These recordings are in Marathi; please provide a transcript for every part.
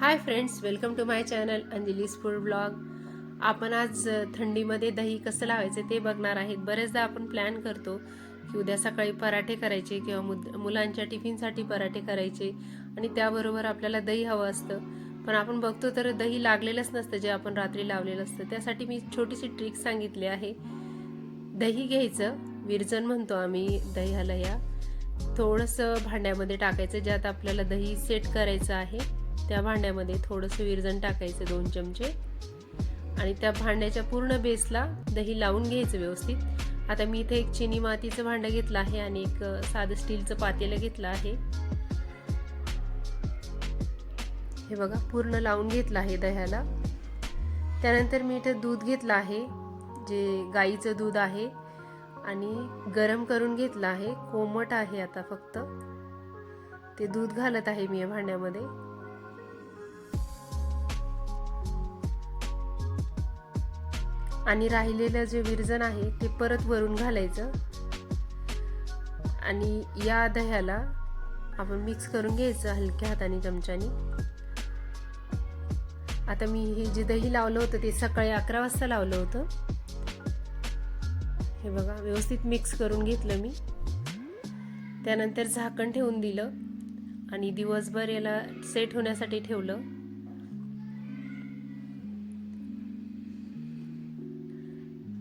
Hi friends welcome to my channel Anjali's food blog आपण आज थंडीमध्ये दही कसं लावायचं ते बघणार आहेत. बरेचदा आपण प्लॅन करतो की उद्या सकाळी पराठे करायचे किंवा मुद मुलांच्या टिफिनसाठी पराठे करायचे आणि त्याबरोबर आपल्याला दही हवं असतं. पण आपण बघतो तर दही लागलेलंच नसतं जे आपण रात्री लावलेलं असतं. त्यासाठी मी छोटीशी ट्रिक सांगितली आहे. दही घ्यायचं विरजन म्हणतो आम्ही दह्याला या. थोडंसं भांड्यामध्ये टाकायचं ज्यात आपल्याला दही सेट करायचं आहे. त्या भांड्यामध्ये थोडंसं विरजण टाकायचं दोन चमचे. आणि त्या भांड्याच्या पूर्ण बेसला दही लावून घ्यायचं व्यवस्थित. आता मी इथे एक चिनी मातीचं भांडं घेतलं आहे आणि एक साधं स्टीलचं पातेलं घेतलं आहे. हे बघा पूर्ण लावून घेतलं आहे दह्याला. त्यानंतर मी इथे दूध घेतलं आहे जे गाईचं दूध आहे. आणि गरम करून घेतलं आहे कोमट आहे आता फक्त. ते दूध घालत आहे मी या भांड्यामध्ये. आणि राहिलेलं जे विरजण आहे ते परत वरून घालायचं. आणि या दह्याला आपण मिक्स करून घ्यायचं हलक्या हाताने चमच्यानी. आता मी हे जे दही लावलं होतं ते सकाळी अकरा वाजता लावलं होतं. हे बघा व्यवस्थित मिक्स करून घेतलं मी. त्यानंतर झाकण ठेवून दिलं आणि दिवसभर याला सेट होण्यासाठी ठेवलं.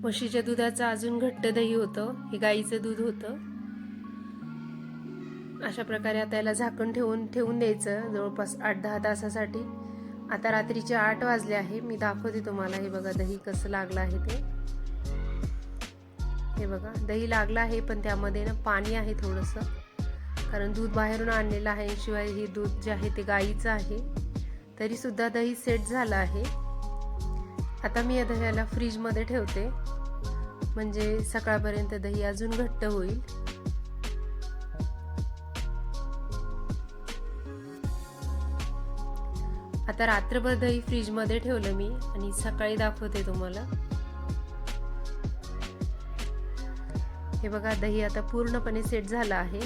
म्हशीच्या दुधाचं अजून घट्ट दही होतं हे गाईचं दूध होतं. अशा प्रकारे आता याला झाकण ठेवून ठेवून द्यायचं जवळपास आठ दहा तासासाठी. आता रात्रीचे आठ वाजले आहे मी दाखवते तुम्हाला. हे बघा दही कसं लागलं आहे ते. हे बघा दही लागलं आहे पण त्यामध्ये ना पाणी आहे थोडंसं. कारण दूध बाहेरून आणलेलं आहे शिवाय हे दूध जे आहे ते गाईचं आहे. तरीसुद्धा दही सेट झालं आहे. आता मी या दह्याला फ्रीजमध्ये ठेवते. म्हणजे सकाळपर्यंत दही अजून घट्ट होईल. आता रात्रभर दही फ्रीजमध्ये ठेवलं मी आणि सकाळी दाखवते तुम्हाला. हे बघा दही आता पूर्णपणे सेट झालं आहे.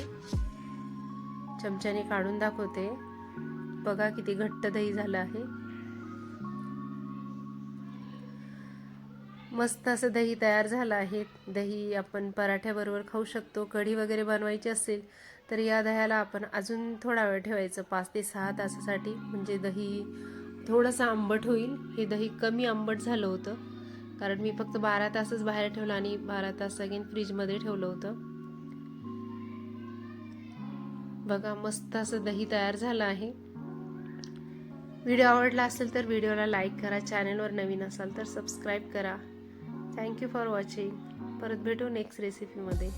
चमच्याने काढून दाखवते. बघा किती घट्ट दही झालं आहे. मस्त असं दही तयार झालं आहे. दही आपण पराठ्याबरोबर खाऊ शकतो. कढी वगैरे बनवायची असेल तर या दह्याला आपण अजून थोडा वेळ ठेवायचं. पाच ते सहा तासासाठी. म्हणजे दही थोडंसं आंबट होईल. हे दही कमी आंबट झालं होतं. कारण मी फक्त बारा तासच बाहेर ठेवलं आणि बारा तास अगेन फ्रीजमध्ये ठेवलं होतं. बघा मस्त असं दही तयार झालं आहे. व्हिडिओ आवडला असेल तर व्हिडिओला लाईक करा. चॅनलवर नवीन असाल तर सबस्क्राईब करा. थँक्यू फॉर वॉचिंग परत भेटू नेक्स्ट रेसिपीमध्ये